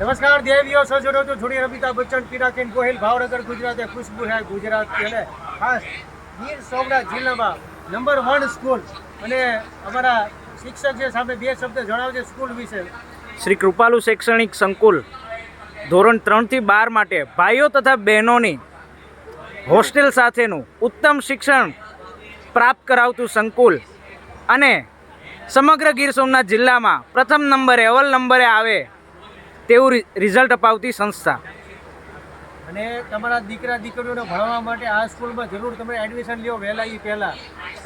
નમસ્કાર દેવીઓ સજોડો તો જોડી રમિતા બચ્ચન પીરાકેન ગોહિલ, ભાવનગર, ગુજરાતે ખુશ્બુ હે ગુજરાત કે અને ખાસ ગીર સોમનાથ જિલ્લામાં નંબર વન સ્કૂલ. અને અમારા શિક્ષક છે સામે બે શબ્દ જણાવજે સ્કૂલ વિશે. શ્રી કૃપાલુ શૈક્ષણિક સંકુલ, ધોરણ ત્રણથી બાર માટે ભાઈઓ તથા બહેનોની હોસ્ટેલ સાથેનું ઉત્તમ શિક્ષણ પ્રાપ્ત કરાવતું સંકુલ. અને સમગ્ર ગીર સોમનાથ જિલ્લામાં પ્રથમ નંબરે, અવલ નંબરે આવે તેવું રિઝલ્ટ અપાવતી સંસ્થા. અને તમારા દીકરા દીકરીઓને ભણવા માટે આ સ્કૂલમાં જરૂર તમે એડમિશન લ્યો વહેલા એ પહેલા.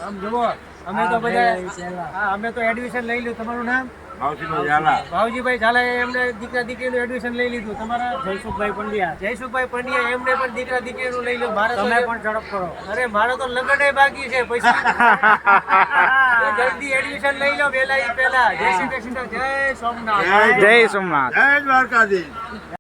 આમ જુઓ અમે તો બધા અમે તો એડમિશન લઈ લીધું. તમારું નામ? ભાવજીભાઈ ઝાલાએ એમને દીકરા દીકરીનું એડમિશન લઈ લીધું. તમારા જયસુખભાઈ પંડ્યા. જયસુખભાઈ પંડ્યા એમને પણ દીકરા દીકરીનું લઈ લીધું મારે તમે પણ ઝડપ કરો. અરે મારે તો લગ્ન બાકી છે. તો જલ્દી એડમિશન લઈ લો વેલા ઈ પહેલા. જય શ્રી કૃષ્ણ જય સોમનાથ. જય સોમનાથ. જય દ્વારકાધીશ.